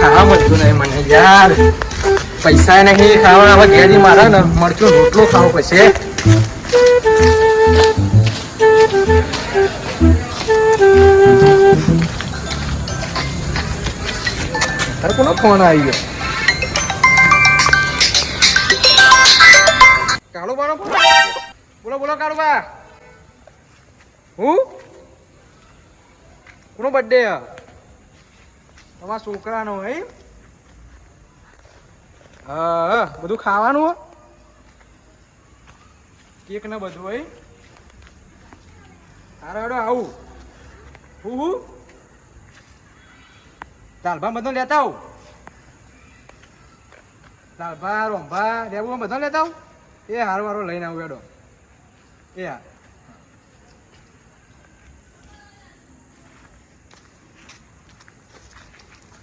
ખાવા મળતું મને યાર. પૈસા નહીં, ખાવા હવે ઘેરી ફોન આવી ગયો કાળુબાનો બોલો બોલો, કાળુબા. હું? કોનો બર્થડે તમારા છોકરાનો હે. હા બધું ખાવાનું કેક ને બધું હે. હારો હેડો આવું. હું હું? લાલભા બધો લેતા આવું? લાલભા રોંભા લેવું બધો લેતા આવું? એ હારો હારો લઈને આવું હેડો. એ હા.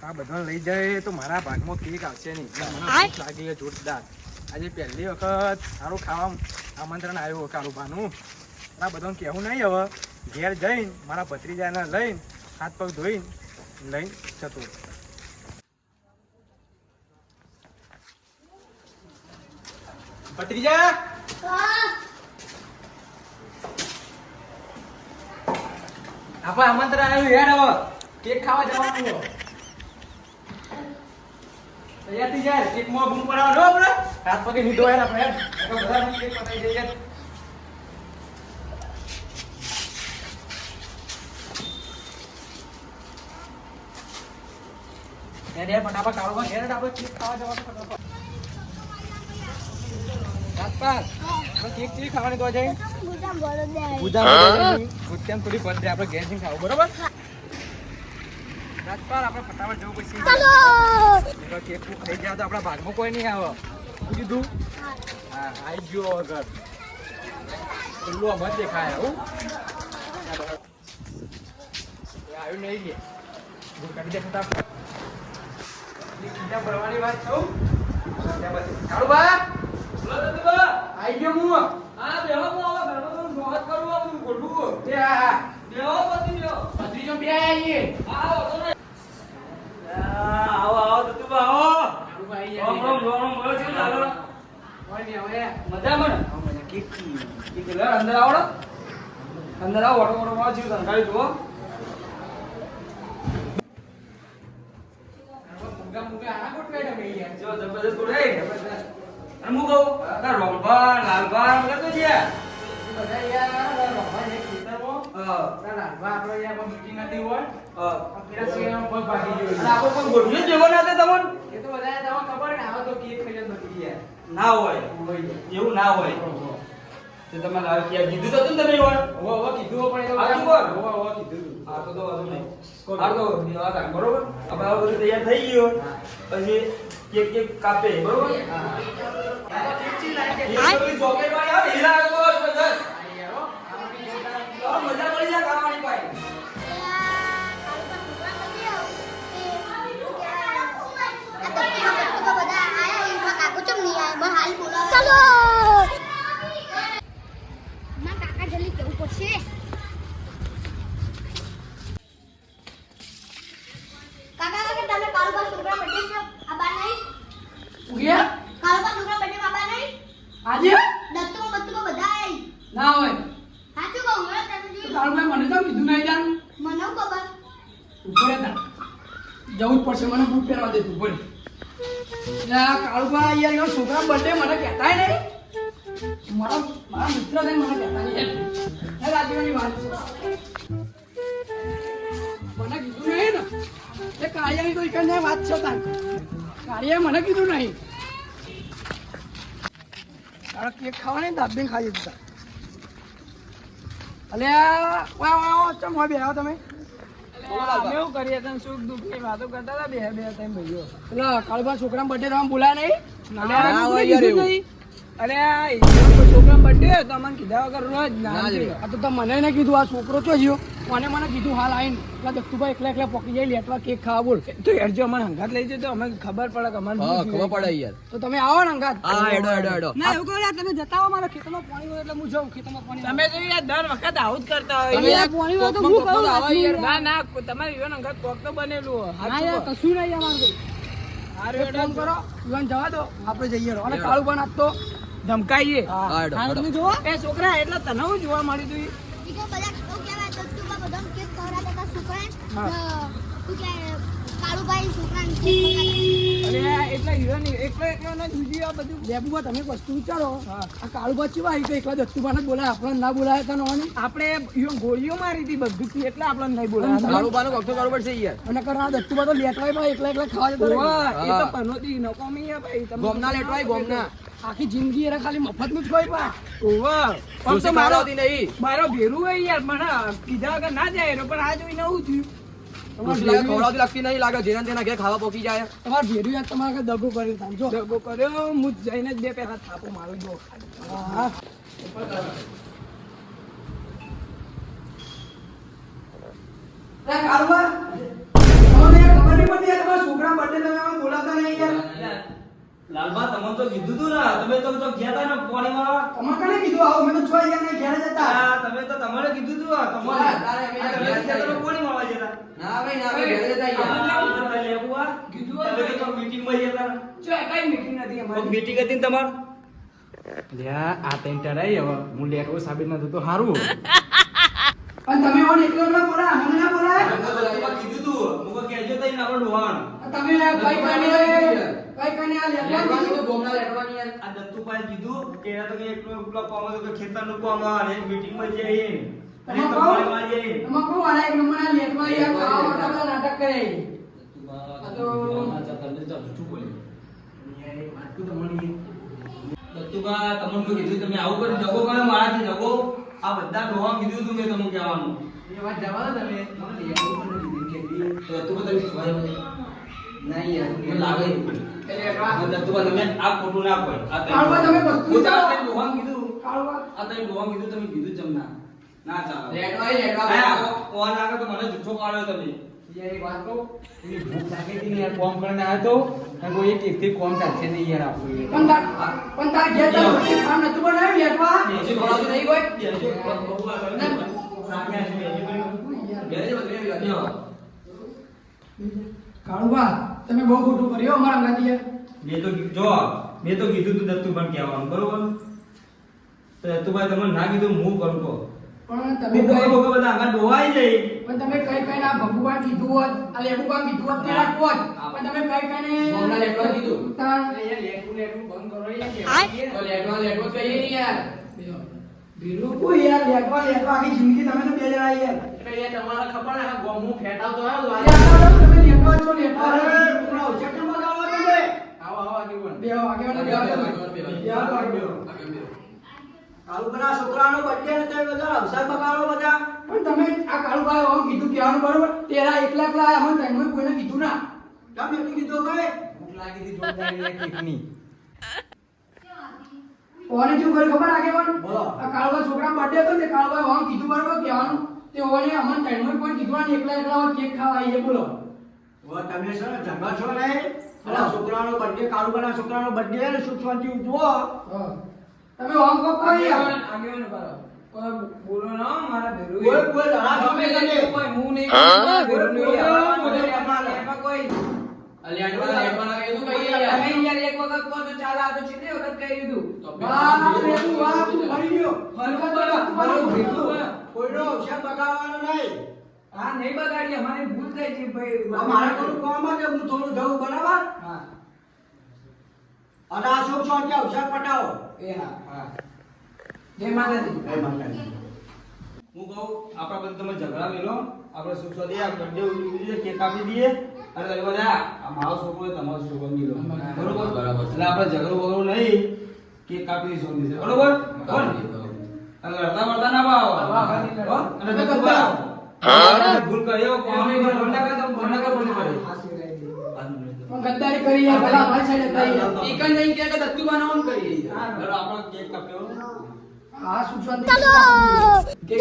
આ બધા લઈ જાય તો મારા ભાગમાં કેક આવશે નહીં. મને લાગી છે જોરદાર. આજે પહેલી વખત સારું ખાવા આમંત્રણ આવ્યું કાળુભાનું આ બધાને કહેવું નહીં હવે. ઘેર જઈને મારા ભત્રીજાને લઈને હાથ પગ ધોઈને લઈને જતો ભત્રીજા! આપણે આમંત્રણ આવ્યું હેડ હવે. કેક ખાવા જવાનું. તૈયાર થઈ જાય. કેકમાં બૂમ પડાવવાનો આપણે. હાથ પગે નીધો યાર આપણે. કેક હેડ હેડ ફટાફટ આપણે કેક ખાવા જવાનું થોડી આપણે ઘેર ખાવું બરોબર? રાજપાલ આપણે ફટાફટ જવું પછી ચાલો! કેક ખાઈ ગયા તો આપણા ભાગમાં કોઈ નહીં આવે. શું કીધું? હા આઈ ગયો વગર. ખુલ્લું આમ જ દેખાય હું. આવ્યું નહીં ગયા કાઢી દે ફટાફટ. એ ભરવાની વાત ત્યાં પછી. કાળુબા આઈ ગયો હું એ હા હા. ભત્રીજો બે આવીએ કાળુબા આઈ ગયા હવે હવે કેક અંદર આવો અંદર આવો ઓટો ઓટો જીવ ધંધાઈ જુઓ. ગોઠવાય જો અને હું કહું રોંભા લાલભા બધા તો છે? બધા યાર રોમાન એક ખેતરમાં ના યાર કોઈ meeting હોય પેલા ભાગી ગયો આપણે કોઈ ગોઠવી જ જેવો હતા તમને એ તો બધા તમને ખબર ને આવો તો કેક ખાઈ જ નથી યાર ના હોય હોય એવું ના હોય. તે તમે લાવ કે કીધું તો તું તમે વાર હો ઓહો, કીધું પણ એ તો આ કર? ઓહો, ઓહો, કીધું. આ તો તો વાંધો નહીં આ તો આ બરોબર આપણે આ બધું તૈયાર થઈ ગયો પછી કેક કેક કાપે બરોબર હા. આ તો લાગે? એ જોકે ભાઈ હીરા ના હોય. સાચું કહું મેળો તમે જોઈ તારું ભાઈ મને તો કીધું નહીં જાન? મને ખબર? ઉપર હતા જવું જ પડશે મને બૂટ પહેરવા દે તું આ કાળુભા યાર એનો છોકરા બર્થડે મને કહેતાય નહીં. મારા મારા મિત્ર છે મને કહેતા નહીં. રાજ્યની વાત મને કીધું નહીં ને. એ કાર્યની તો એક વાત છે તાર. કાર્ય મને કીધું નહીં. કારણ કેક ખાવાની દાબીને ખાઈ દીધા અલ્યા વાહ વાહ ચમ હોય બેહો તમે? એવું કરીએ તને સુખ દુઃખની વાતો કરતા હતા બે બે ટાઈમ ભાઈઓ. એટલે કાળુભા છોકરા બર્થડે તમે બોલાય નહીં? અરે છોકરા હોય તો અમને કીધા વગર રોજ ના ના આ તો તમે મને નહીં કીધું આ છોકરો ચો જ્યો મને મને કીધું હાલ આવીને. પેલા દત્તુભાઈ એકલા એકલા પોકી જાય લેટવા કેક ખાવા બોલ. તો યાર જો અમને હંગાત લઈ જતો તો અમને ખબર પડે કે અમને હા ખબર પડે યાર. તો તમે આવો ને હંગાત. હા એડો એડો એડો ના એવું કહો યાર, તમે જતા આવો મારા ખેતરમાં પાણી હોય એટલે હું જાઉં ખેતરમાં પાણી તમે તો યાર દર વખત આવું જ કરતા હોય. તમે યાર પાણી હોય તો હું કહું ના ના તમારે ઈવન હંગાત કોક તો બનેલું. ના યાર કશું નહીં અમારું હેડો. કરો ઈવન જવા દો. આપણે જઈએ. અને કાળું પણ આજ તો ધમકાઈએ. એ છોકરા એટલે તને હું જોવા મળ્યું તું બધા શું કહેવાય, કાળુભાઈ એકલો એકલો ને જુજી આ બધું. લેબુમાં તમે વસ્તુ વિચારો. આ ચેવા આવી એકલા બોલાય આપણને ના બોલાય તને હોવાની આપણે ગોળીઓ મારી હતી બધું એટલે આપણને નહીં બોલાયા. યાર. અને દત્તુબા તો લેટવાય ભાઈ એકલા એકલા ખાવા જતો. એ તો. પનોતી નકોમી ભાઈ તમે ગોમના લેટવાય ગોમના. આખી જિંદગી એને ખાલી મફતનું જ કોઈ પા. ઓવા પણ તો મારો નહીં. મારો ભેરું હોય યાર મને કીધા વગર ના જાય એનો, પણ આ જોઈને નવું થયું. છોકરા ઘેર તમે આમ બોલાવતા નહીં યાર લાલબા તમે તો કીધું તું ને તમે તો તો ગયા તા ને પાણી વાળા તમે કને કીધું? આવો મેં તો જોઈ ગયા ને ઘેર જતા. હા આ તમે તો તમારે કીધું તું આ તમારે. તારે અમે ગયા તા પાણી વાળવા જતા. ના ભાઈ ના ભાઈ ઘરે જતા આ યાર તમે લેવું આ? કીધું તમે તો મીટિંગમાં જતા જો કઈ મીટિંગ નથી અમારી? મીટિંગ હતી ને તમાર? લ્યા આ તઈ ટરાઈ હવે. હું લેટવો સાબિત ન થતો સારું પણ તમે ઓન એકલો ના બોલા મને ના બોલા તમે કીધું તું. મુકો કહેજો તઈ ને આપણે ડોહાણ તમે કઈ કને કઈ કને આ લેટવાની તો કીધું લેટવાની યાર. આ દત્તુભાઈ કીધું કે એના તો કે એકલો એકલો કામ હતું કે ખેતરનું કામ અને મીટિંગમાં જઈએ તમે કહો? પાણી વાળવા જઈએ. તમે કહો વાળા એક નંબરના લેટવા યાર ખાવા માટે બધા નાટક કરે. આ તો દત્તુભા તમને તો કીધું? તમે આવું કરી જગો કયો મારાથી જગો? આ બધા ડોહા કીધું તું મેં તમને કહેવાનું. એ વાત જવા દો તમે. મને લેવું પણ કે તો તમે સુવાય નહીં લાગે દત્તુભા તમે આ ખોટું ના કોઈ આ તઈ- તમે ડોહા કીધું. આ કીધું તમે કીધું ચમ ના. ના ચાલે. લેટવાય લેટવા આ કોણ તો મને જુઠ્ઠો પાડ્યો તમે. યાર પણ પણ તમે બહુ ખોટું કર્યું અમારા અંગાથી મેં તો જો મેં તો કીધું તું દત્તુભાઈ કહેવાનું બરોબર? તો દત્તુભાઈ તમને ના કીધું હું કરું કહો. પણ તમે કઈ કહું બધા આગળ ડોવાઈ જાય પણ તમે કઈ કઈ ના ભગવાન કીધું હોત આ લેબુબાન કીધું હોત તે રાખવું પણ તમે કઈ કઈ ને ગોમના લેટવા કીધું. તાણ યાર લેટવું લેટવું બંધ કરો યાર હા? તો લેટવા લેટવા જ કહીએ નહીં યાર. ભીલું કોઈ યાર લેટવા લેટવા આખી જિંદગી તમે તો બે જણા યાર. એટલે યાર તમારે ખબર ને ગોમું ફેટાવતો આવ્યો તમે લેટવા છો લેટવા છોકરા ઉછેર કેમ બગાડો તમે આવો આવો આગળ બોલ બે આગેવાન બે કાળુભાઈના છોકરાનો birthday ને તમે બધા અવસર બગાડો બધા. પણ તમે આ કાળુભાઈ આમ કીધું કહેવાનું બરોબર તેરા એકલા એકલા આયા મને કોઈને કીધું ના કેમ એટલું કીધું ભાઈ? ભૂખ લાગી હતી જોરદાર કેકની. ઓને શું કર્યું ખબર બોલો. આ કાળુભાઈ છોકરા બર્થડે તે કાળુભાઈ આમ કીધું બરોબર કહેવાનું તે ઓને અમને ટાઈમમાં કોઈ કીધું ને એકલા એકલા કેક ખાવા આવીએ બોલો તમે સર જંગલ છો ને પેલા છોકરાનો બર્થડે કાળુભાઈના છોકરાનો બર્થડે ને સુખ શાંતિ ઉજવો. તમે આમ કો કોઈ. આગેવાન કરો કોઈ બોલો ના મારા ભેરું કોઈ કોઈ લડા તમે ગમે કોઈ હું નહીં મારા નહીં કોઈ કોઈ આ લેટવાના કહીએ તો કહીએ યાર. એક વખત કહો તો ચાલે આ તો કેટલી વખત કહી દીધું તો વાહ, લેબુ, વાહ, તું મરી ગયો. હલકો તો મારું. હોય. કોઈનો અવસર બગાડવાનો નહીં. હા નહીં બગાડી અમારી ભૂલ થઈ છે ભાઈ. મારે થોડું કામ છે હું થોડું જવું બરાબર? હા. અને આ સુખ શાંતિ અવસર પટાવો. એ હા હા. જય માતાજી. જય માતાજી. હું કહું આપણા બધા તમે ઝઘડા મેલો આપણે સુખ શાંતિ આ birthday ઉજવી કે કેક કાપી દઈએ. અને તમે બધા આ મારો છોકરો તમારો છોકરો લો બરોબર? બરાબર. એટલે આપણે ઝઘડો બગડો નહીં. કેક કાપી દઈશું. બરોબર. અને લડતા બળતા ના ભાવ અને ભૂલ કરી હો, કોમની ભૂલ ના કરે તો ભૂલ ના કરે ભૂલ ગદ્દારી કરી યાર ભલા અમારી સાઈડ હતા યાર જઈને કે કે દત્તુ ચાલો આપણો કેક કાપ્યો. હા સુખ શાંતિ જય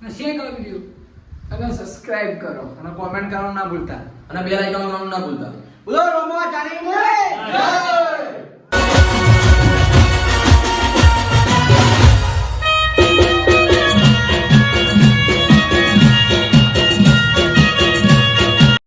અને શેર કરો વીડિયો અને સબસ્ક્રાઇબ કરો. અને કોમેન્ટ કરવાનું ના ભૂલતા. અને બે આઇકન ના ભૂલતા. બોલો રમવા જાણીને? જય!